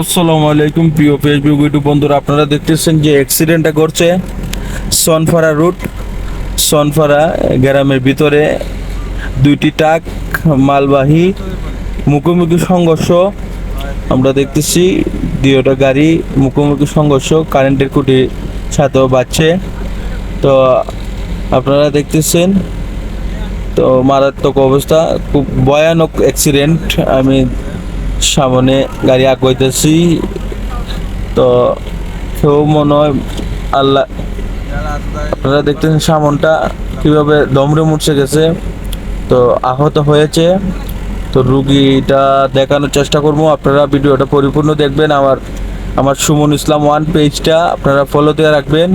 আসসালামু আলাইকুম, প্রিয় ফেসবুক ইউটিউব বন্ধুরা, আপনারা দেখতেছেন যে অ্যাক্সিডেন্টটা ঘটছে সনফারা রুট সনফারা গ্রামের ভিতরে। দুইটি ট্রাক মালবাহী, মুখোমুখি সংঘর্ষ। আমরা দেখতেছি, দুইটা গাড়ি মুখোমুখি সংঘর্ষ কারেন্টের খুঁটি সাথেও বাজছে। তো আপনারা দেখতেছেন, তো মারাত্মক অবস্থা, খুব ভয়ানক অ্যাক্সিডেন্ট আমি সামনে গাড়ি আগাইতেছি তো কেউ মনে হয় আল্লাহ আপনারা দেখতেছেন সামনটা কীভাবে দমড়ে মুছে গেছে। তো আহত হয়েছে। তো রুগীটা দেখানোর চেষ্টা করব। আপনারা ভিডিওটা পরিপূর্ণ দেখবেন। আমার আমার সুমন ইসলাম ওয়ান পেজটা আপনারা ফলো দিয়ে রাখবেন।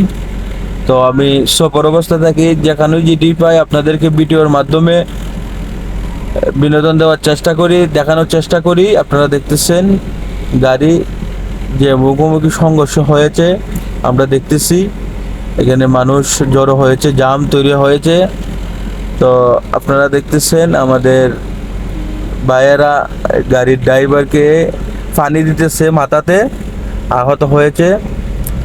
তো আমি সফর অবস্থা থাকি যেখানে যেটি পাই আপনাদেরকে ভিডিওর মাধ্যমে বিনোদন দেওয়ার চেষ্টা করি, দেখানোর চেষ্টা করি। আপনারা দেখতেছেন গাড়ি যে মুখোমুখি সংঘর্ষ হয়েছে, আমরা দেখতেছি। এখানে মানুষ জড়ো হয়েছে, জাম তৈরি হয়েছে। তো আপনারা দেখতেছেন আমাদের ভাইয়েরা গাড়ির ড্রাইভারকে পানি দিতেছে মাথাতে, আহত হয়েছে।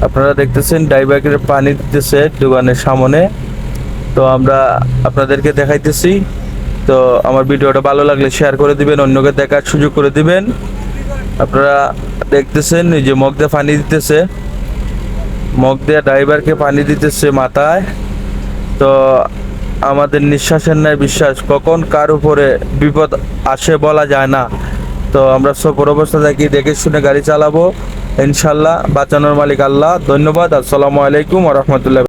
আপনারা দেখতেছেন ড্রাইভারকে পানি দিতেছে দোকানের সামনে। তো আমরা আপনাদেরকে দেখাইতেছি। তো আমার ভিডিওটা ভালো লাগলে শেয়ার করে দিবেন, অন্যকে দেখার সুযোগ করে দিবেন। আপনারা দেখতেছেন যে মগ দিয়ে পানি দিতেছে। মগ দিয়ে ড্রাইভারকে পানি দিতেছে মাথায়। তো আমাদের নিঃশ্বাসের ন্যায় বিশ্বাস, কখন কার উপরে বিপদ আসে বলা যায় না। তো আমরা সফর অবস্থা থাকি দেখে শুনে গাড়ি চালাবো। ইনশাল্লাহ বাঁচানোর মালিক আল্লাহ। ধন্যবাদ, আসসালামু আলাইকুম রহমতুল্লাহ